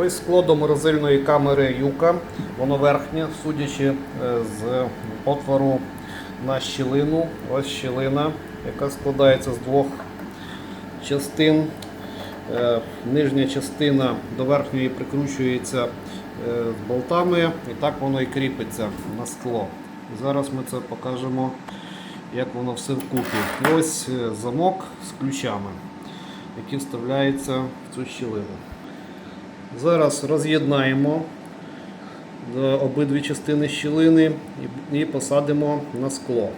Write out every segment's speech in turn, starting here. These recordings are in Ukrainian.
Ось скло морозильної камери Юка. Воно верхнє, судячи е, з отвору на щілину. Ось щілина, яка складається з двох частин. Е, Нижня частина до верхньої прикручується е, з болтами, і так воно і кріпиться на скло. Зараз ми це покажемо, як воно все вкупі. Ось замок з ключами, які вставляються в цю щілину. Зараз роз'єднаємо обидві частини щілини і- і посадимо на скло.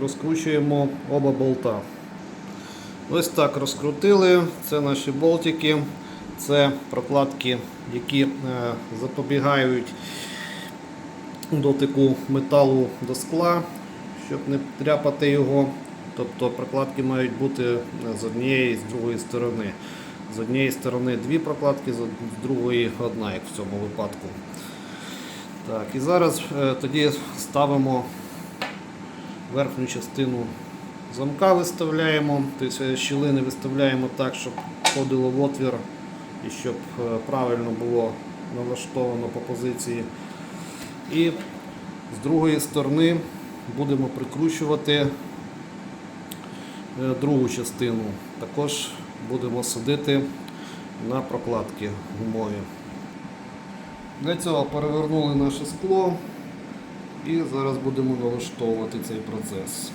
Розкручуємо оба болта. Ось так розкрутили. Це наші болтики, це прокладки, які е, запобігають дотику металу до скла, щоб не тряпати його. Тобто прокладки мають бути е, з однієї і з другої сторони. З однієї сторони дві прокладки, з другої одна, як в цьому випадку. Так, і зараз е, тоді ставимо верхню частину замка виставляємо, тобто е, щілини виставляємо так, щоб входило в отвір і щоб е, правильно було налаштовано по позиції. І з другої сторони будемо прикручувати другу частину. Також будемо садити на прокладки гумові. Для цього перевернули наше скло і зараз будемо налаштовувати цей процес.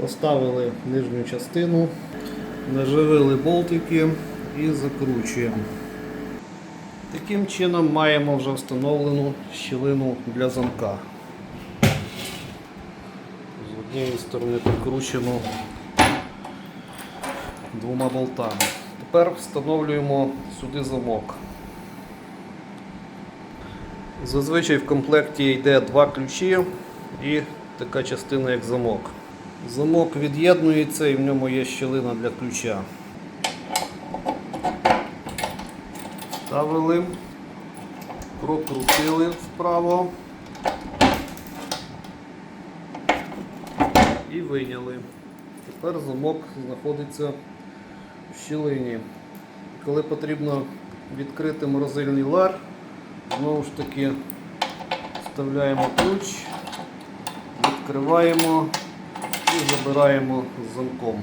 Поставили нижню частину, наживили болтики і закручуємо. Таким чином маємо вже встановлену щілину для замка. З однієї сторони прикручено двома болтами. Тепер встановлюємо сюди замок. Зазвичай в комплекті йде два ключі і така частина як замок. Замок від'єднується і в ньому є щілина для ключа. Ставили, прокрутили вправо і вийняли. Тепер замок знаходиться щілині. Коли потрібно відкрити морозильний лар, знову ж таки вставляємо ключ, відкриваємо і забираємо з замком.